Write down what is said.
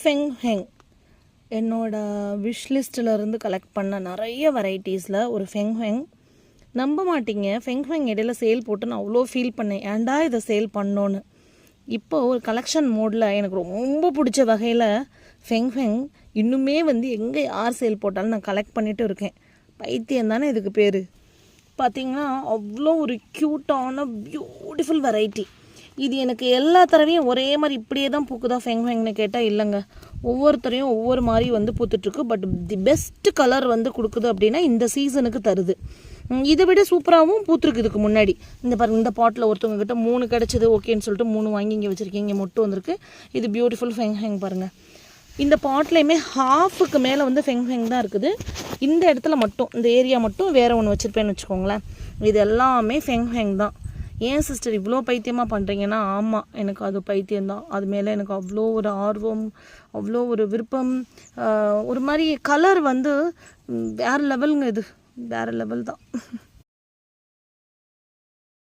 Feng ஹெங் என்னோட wish லிஸ்ட்டில் இருந்து கலெக்ட் பண்ண நிறைய வெரைட்டிஸில் ஒரு ஃபெங் ஹெங் நம்ப மாட்டீங்க. ஃபெங் ஹெங் இடையில சேல் போட்டு நான் அவ்வளோ ஃபீல் பண்ணேன். ஏன்டா இதை சேல் பண்ணோன்னு? இப்போ ஒரு கலெக்ஷன் மோடில் எனக்கு ரொம்ப பிடிச்ச வகையில் ஃபெங் ஃபெங் இன்னுமே வந்து எங்கே யார் சேல் போட்டாலும் நான் கலெக்ட் பண்ணிட்டு இருக்கேன். பைத்தியம் தானே இதுக்கு பேர். பார்த்தீங்கன்னா அவ்வளோ ஒரு க்யூட்டான பியூட்டிஃபுல் வெரைட்டி இது எனக்கு எல்லா தடவையும் ஒரே மாதிரி இப்படியே தான் பூக்குதா ஃபெங் ஃபெங்னு கேட்டால் இல்லைங்க. ஒவ்வொருத்தரையும் ஒவ்வொரு மாதிரி வந்து பூத்துட்ருக்கு பட் தி பெஸ்ட் கலர் வந்து கொடுக்குது அப்படின்னா இந்த சீசனுக்கு தருது. இதை விட சூப்பராகவும் பூத்துருக்கு இதுக்கு முன்னாடி. இந்த பாருங்க இந்த பாட்டில் ஒருத்தவங்க கிட்ட மூணு கிடச்சிது ஓகேன்னு சொல்லிட்டு மூணு வாங்கி இங்கே வச்சுருக்கீங்க. மொட்டு வந்திருக்கு. இது பியூட்டிஃபுல் ஃபெங் ஹெங் பாருங்கள் இந்த பாட்லேயுமே ஹாஃபுக்கு மேலே வந்து ஃபெங் ஃபெங் தான் இருக்குது. இந்த இடத்துல மட்டும் இந்த ஏரியா மட்டும் வேறு ஒன்று வச்சுருப்பேன்னு வச்சுக்கோங்களேன். இது எல்லாமே ஃபெங் ஃபெங் தான். ஏன் சிஸ்டர் இவ்வளோ பைத்தியமாக பண்ணுறீங்கன்னா ஆமாம் எனக்கு அது பைத்தியம்தான். அது மேலே எனக்கு அவ்வளோ ஒரு ஆர்வம் அவ்வளோ ஒரு விருப்பம். ஒரு மாதிரி கலர் வந்து வேறு லெவலுங்க இது. வேறு லெவல் தான்.